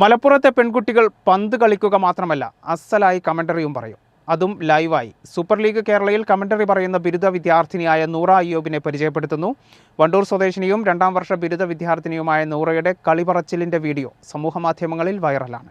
മലപ്പുറത്തെ പെൺകുട്ടികൾ പന്ത് കളിക്കുക മാത്രമല്ല അസലായി കമന്ററിയും പറയും. അതും ലൈവായി. സൂപ്പർ ലീഗ് കേരളയിൽ കമന്ററി പറയുന്ന ബിരുദ വിദ്യാർത്ഥിനിയായ നൂറ അയ്യോബിനെ പരിചയപ്പെടുത്തുന്നു. വണ്ടൂർ സ്വദേശിനിയും രണ്ടാം വർഷ ബിരുദ വിദ്യാർത്ഥിനിയുമായ നൂറയുടെ കളിപറച്ചിലിന്റെ വീഡിയോ സമൂഹമാധ്യമങ്ങളിൽ വൈറലാണ്.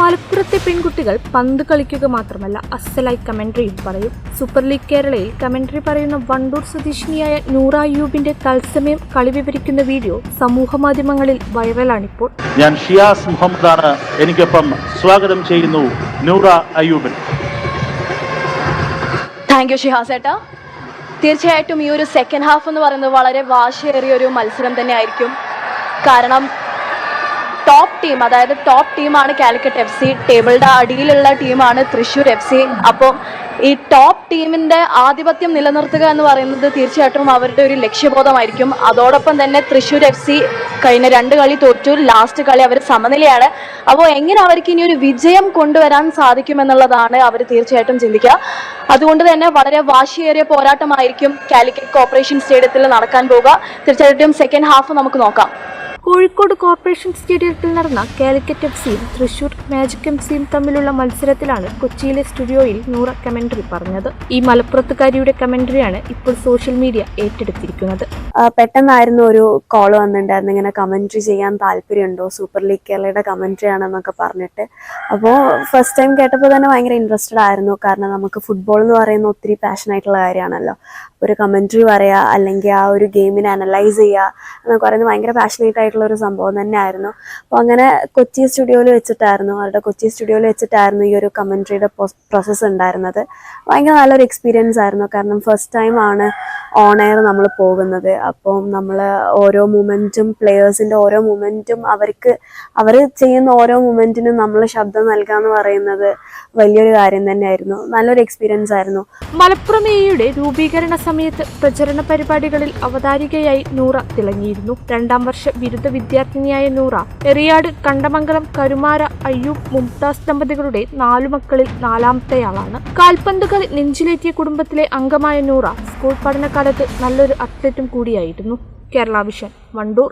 മലപ്പുറത്തെ പെൺകുട്ടികൾ പന്ത് കളിക്കുക മാത്രമല്ല അസലായി കമന്ററിയും പറയും. സൂപ്പർ ലീഗ് കേരളയിൽ കമന്ററി പറയുന്ന വണ്ടൂർ സ്വദേശിനിയായ നൂറ യൂബിന്റെ തത്സമയം കളി വിവരിക്കുന്ന വീഡിയോ സമൂഹ മാധ്യമങ്ങളിൽ വൈറലാണിപ്പോൾ. ഞാൻ ഷിയാസ് മുഹമ്മദാണ്. എനിക്കൊപ്പം സ്വാഗതം ചെയ്യുന്നു നൂറ അയ്യൂബിൻ താങ്ക് യു ഷിഹാസ് ഏട്ടാ. തീർച്ചയായിട്ടും ഈ ഒരു സെക്കൻഡ് ഹാഫ് എന്ന് പറയുന്നത് വളരെ വാശിയേറിയ ഒരു മത്സരം തന്നെയായിരിക്കും. കാരണം ടോപ്പ് ടീം അതായത് ടോപ്പ് ടീമാണ് കാലിക്കറ്റ് എഫ് സി ടേബിളുടെ അടിയിലുള്ള ടീമാണ് തൃശ്ശൂർ എഫ് സി അപ്പോൾ ഈ ടോപ്പ് ടീമിന്റെ ആധിപത്യം നിലനിർത്തുക എന്ന് പറയുന്നത് തീർച്ചയായിട്ടും അവരുടെ ഒരു ലക്ഷ്യബോധമായിരിക്കും. അതോടൊപ്പം തന്നെ തൃശ്ശൂർ എഫ് സി കഴിഞ്ഞ രണ്ട് കളി തോറ്റു. ലാസ്റ്റ് കളി അവർ സമനിലയാണ്. അപ്പോൾ എങ്ങനെ അവർക്ക് ഇനി ഒരു വിജയം കൊണ്ടുവരാൻ സാധിക്കുമെന്നുള്ളതാണ് അവർ തീർച്ചയായിട്ടും ചിന്തിക്കുക. അതുകൊണ്ട് തന്നെ വളരെ വാശിയേറിയ പോരാട്ടമായിരിക്കും കാലിക്കറ്റ് കോർപ്പറേഷൻ സ്റ്റേഡിയത്തിൽ നടക്കാൻ പോവുക. തീർച്ചയായിട്ടും സെക്കൻഡ് ഹാഫ് നമുക്ക് നോക്കാം. കോഴിക്കോട് കോർപ്പറേഷൻ സ്റ്റേഡിയത്തിൽ നടന്ന കാലിക്കറ്റ് എഫ് സിയും തൃശൂർ മാജിക് എം സിയും തമ്മിലുള്ള മത്സരത്തിലാണ് കൊച്ചിയിലെ സ്റ്റുഡിയോയിൽ നൂറ കമന്ററി പറഞ്ഞത്. ഈ മലപ്പുറത്തുകാരിയുടെ കമന്ററിയാണ് ഇപ്പോൾ സോഷ്യൽ മീഡിയ ഏറ്റെടുത്തിരിക്കുന്നത്. പെട്ടെന്നായിരുന്നു ഒരു കോൾ വന്നിട്ടുണ്ടായിരുന്നു ഇങ്ങനെ കമന്ററി ചെയ്യാൻ താല്പര്യമുണ്ടോ? സൂപ്പർ ലീഗ് കേരളയുടെ കമന്ററി ആണെന്നൊക്കെ പറഞ്ഞിട്ട്. അപ്പോൾ ഫസ്റ്റ് ടൈം കേട്ടപ്പോൾ തന്നെ ഭയങ്കര ഇൻട്രസ്റ്റഡ് ആയിരുന്നു. കാരണം നമുക്ക് ഫുട്ബോൾ എന്ന് പറയുന്ന ഒത്തിരി പാഷൻ ആയിട്ടുള്ള കാര്യമാണല്ലോ. ഒരു കമന്ററി പറയുക അല്ലെങ്കിൽ ആ ഒരു ഗെയിമിനെ അനലൈസ് ചെയ്യുക എന്നൊക്കെ പറയുന്നത് ഭയങ്കര പാഷനേറ്റ് ആയിട്ടുള്ള ഒരു സംഭവം തന്നെയായിരുന്നു. അപ്പോൾ അങ്ങനെ കൊച്ചി സ്റ്റുഡിയോയിൽ വെച്ചിട്ടായിരുന്നു അവരുടെ കൊച്ചി സ്റ്റുഡിയോയിൽ വെച്ചിട്ടായിരുന്നു ഈ ഒരു കമന്ററിയുടെ പ്രോസസ്സ് ഉണ്ടായിരുന്നത്. ഭയങ്കര നല്ലൊരു എക്സ്പീരിയൻസ് ആയിരുന്നു. കാരണം ഫസ്റ്റ് ടൈം ആണ് ഓൺ എയർ നമ്മൾ പോകുന്നത്. അപ്പം നമ്മൾ ഓരോ മൂമെന്റും പ്ലെയേഴ്സിന്റെ ഓരോ മൂമെന്റും അവർക്ക് അവർ ചെയ്യുന്ന ഓരോ മൂമെന്റിനും നമ്മൾ ശബ്ദം നൽകുക എന്ന് പറയുന്നത് വലിയൊരു കാര്യം തന്നെയായിരുന്നു. നല്ലൊരു എക്സ്പീരിയൻസ് ആയിരുന്നു. മലപ്പുറം എയുടെ രൂപീകരണ സമയത്ത് പ്രചരണ പരിപാടികളിൽ അവതാരികയായി നൂറ തിളങ്ങിയിരുന്നു. രണ്ടാം വർഷ ബിരുദ വിദ്യാർത്ഥിനിയായ നൂറ എറിയാട് കണ്ടമംഗലം കരുമാര അയ്യൂബ് മുംതാസ് ദമ്പതികളുടെ നാലു മക്കളിൽ നാലാമത്തെയാളാണ്. കാൽപന്ത് കളി നെഞ്ചിലേറ്റിയ കുടുംബത്തിലെ അംഗമായ നൂറ സ്കൂൾ പഠനകാലത്ത് നല്ലൊരു അത്ലറ്റും കൂടിയായിരുന്നു. കേരള വിഷൻ വണ്ടൂർ.